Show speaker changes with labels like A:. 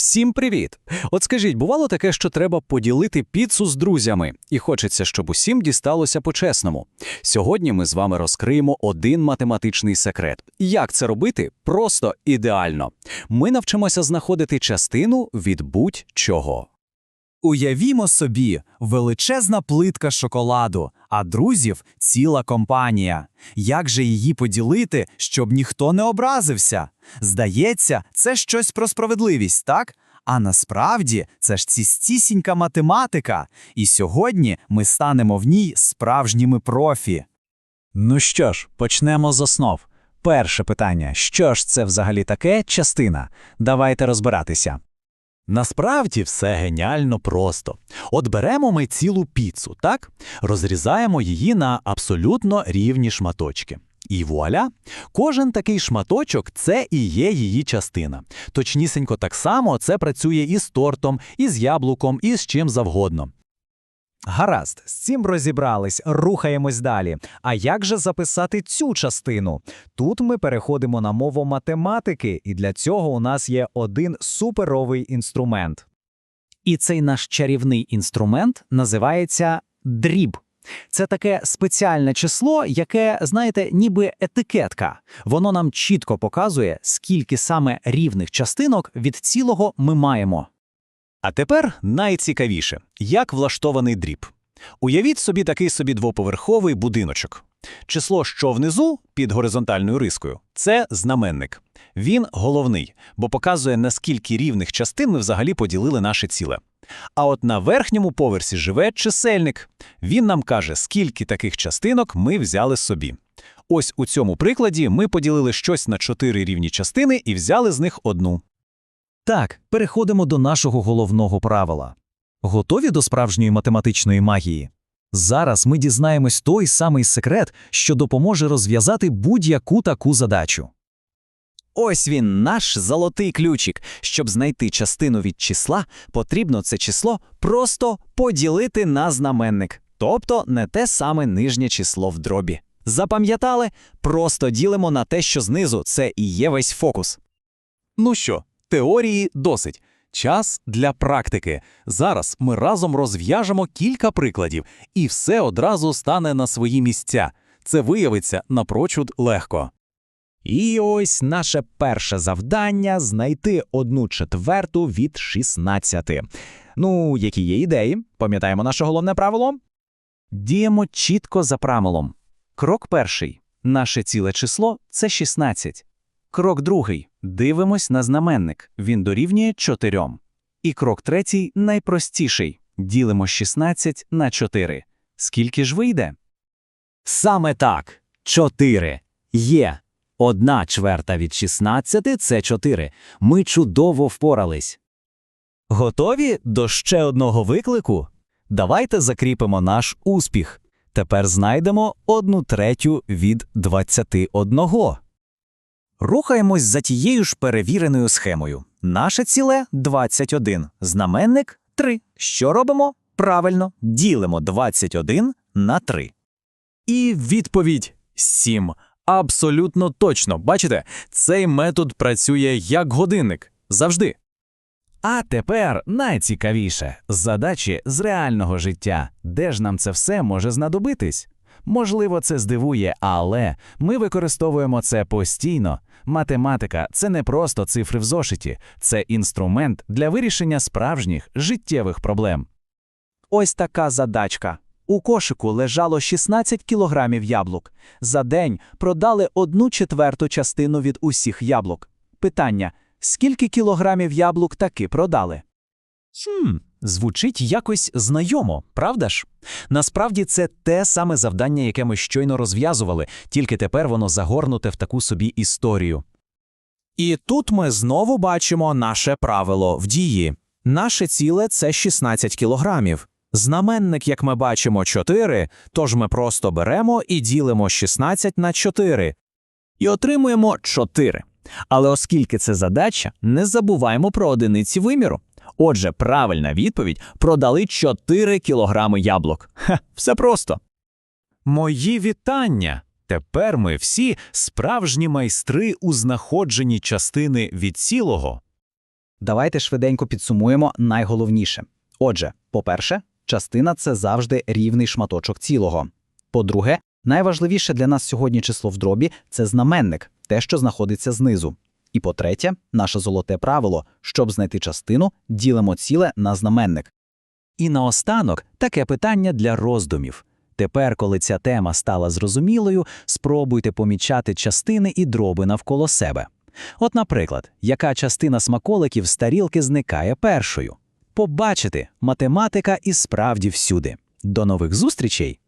A: Всім привіт! От скажіть, бувало таке, що треба поділити піцу з друзями, і хочеться, щоб усім дісталося по-чесному. Сьогодні ми з вами розкриємо один математичний секрет. Як це робити? Просто ідеально. Ми навчимося знаходити частину від будь-чого.
B: Уявімо собі, величезна плитка шоколаду, а друзів ціла компанія. Як же її поділити, щоб ніхто не образився? Здається, це щось про справедливість, так? А насправді це ж цістісінька математика. І сьогодні ми станемо в ній справжніми профі.
C: Ну що ж, почнемо з основ. Перше питання: що ж це взагалі таке частина? Давайте розбиратися.
D: Насправді все геніально просто. От беремо ми цілу піцу, так? Розрізаємо її на абсолютно рівні шматочки. І вуаля, кожен такий шматочок це і є її частина. Точнісінько так само це працює і з тортом, і з яблуком, і з чим завгодно.
B: Гаразд, з цим розібрались, рухаємось далі. А як же записати цю частину? Тут ми переходимо на мову математики, і для цього у нас є один суперовий інструмент. І цей наш чарівний інструмент називається дріб. Це таке спеціальне число, яке, знаєте, ніби етикетка. Воно нам чітко показує, скільки саме рівних частинок від цілого ми маємо.
D: А тепер найцікавіше, як влаштований дріб. Уявіть собі такий собі двоповерховий будиночок. Число, що внизу, під горизонтальною рискою, це знаменник. Він головний, бо показує, наскільки рівних частин ми взагалі поділили наше ціле. А от на верхньому поверсі живе чисельник. Він нам каже, скільки таких частинок ми взяли собі. Ось у цьому прикладі ми поділили щось на чотири рівні частини і взяли з них одну.
B: Так, переходимо до нашого головного правила. Готові до справжньої математичної магії? Зараз ми дізнаємось той самий секрет, що допоможе розв'язати будь-яку таку задачу. Ось він, наш золотий ключик. Щоб знайти частину від числа, потрібно це число просто поділити на знаменник, тобто не те саме нижнє число в дробі. Запам'ятали? Просто ділимо на те, що знизу це і є весь фокус.
D: Ну що, теорії досить. Час для практики. Зараз ми разом розв'яжемо кілька прикладів, і все одразу стане на свої місця. Це виявиться напрочуд легко.
B: І ось наше перше завдання знайти одну четверту від 16. Ну, які є ідеї? Пам'ятаємо наше головне правило? Діємо чітко за правилом. Крок перший. Наше ціле число це 16. Крок другий. Дивимось на знаменник. Він дорівнює 4. І крок третій найпростіший. Ділимо 16 на 4. Скільки ж вийде? Саме так. 4. Є. Одна чверта від 16 – це 4. Ми чудово впорались. Готові до ще одного виклику? Давайте закріпимо наш успіх. Тепер знайдемо одну третю від 21. Рухаємось за тією ж перевіреною схемою. Наше ціле 21, знаменник 3. Що робимо? Правильно, ділимо 21 на 3.
D: І відповідь 7. Абсолютно точно. Бачите, цей метод працює як годинник. Завжди.
B: А тепер найцікавіше задачі з реального життя. Де ж нам це все може знадобитись? Можливо, це здивує, але ми використовуємо це постійно. Математика це не просто цифри в зошиті, це інструмент для вирішення справжніх життєвих проблем. Ось така задачка. У кошику лежало 16 кілограмів яблук. За день продали одну четверту частину від усіх яблук. Питання: скільки кілограмів яблук таки продали? Хм, звучить якось знайомо, правда ж? Насправді це те саме завдання, яке ми щойно розв'язували, тільки тепер воно загорнуте в таку собі історію. І тут ми знову бачимо наше правило в дії. Наше ціле це 16 кілограмів. Знаменник, як ми бачимо, 4, тож ми просто беремо і ділимо 16 на 4. І отримуємо 4. Але оскільки це задача, не забуваємо про одиниці виміру. Отже, правильна відповідь продали 4 кілограми яблук. Ха, все просто.
D: Мої вітання. Тепер ми всі справжні майстри у знаходженні частини від цілого.
E: Давайте швиденько підсумуємо найголовніше. Отже, по-перше, частина це завжди рівний шматочок цілого. По-друге, найважливіше для нас сьогодні число в дробі це знаменник, те, що знаходиться знизу. І по-третє, наше золоте правило, щоб знайти частину, ділимо ціле на знаменник.
A: І наостанок таке питання для роздумів. Тепер, коли ця тема стала зрозумілою, спробуйте помічати частини і дроби навколо себе. От, наприклад, яка частина смаколиків з тарілки зникає першою. Побачите, математика і справді всюди. До нових зустрічей!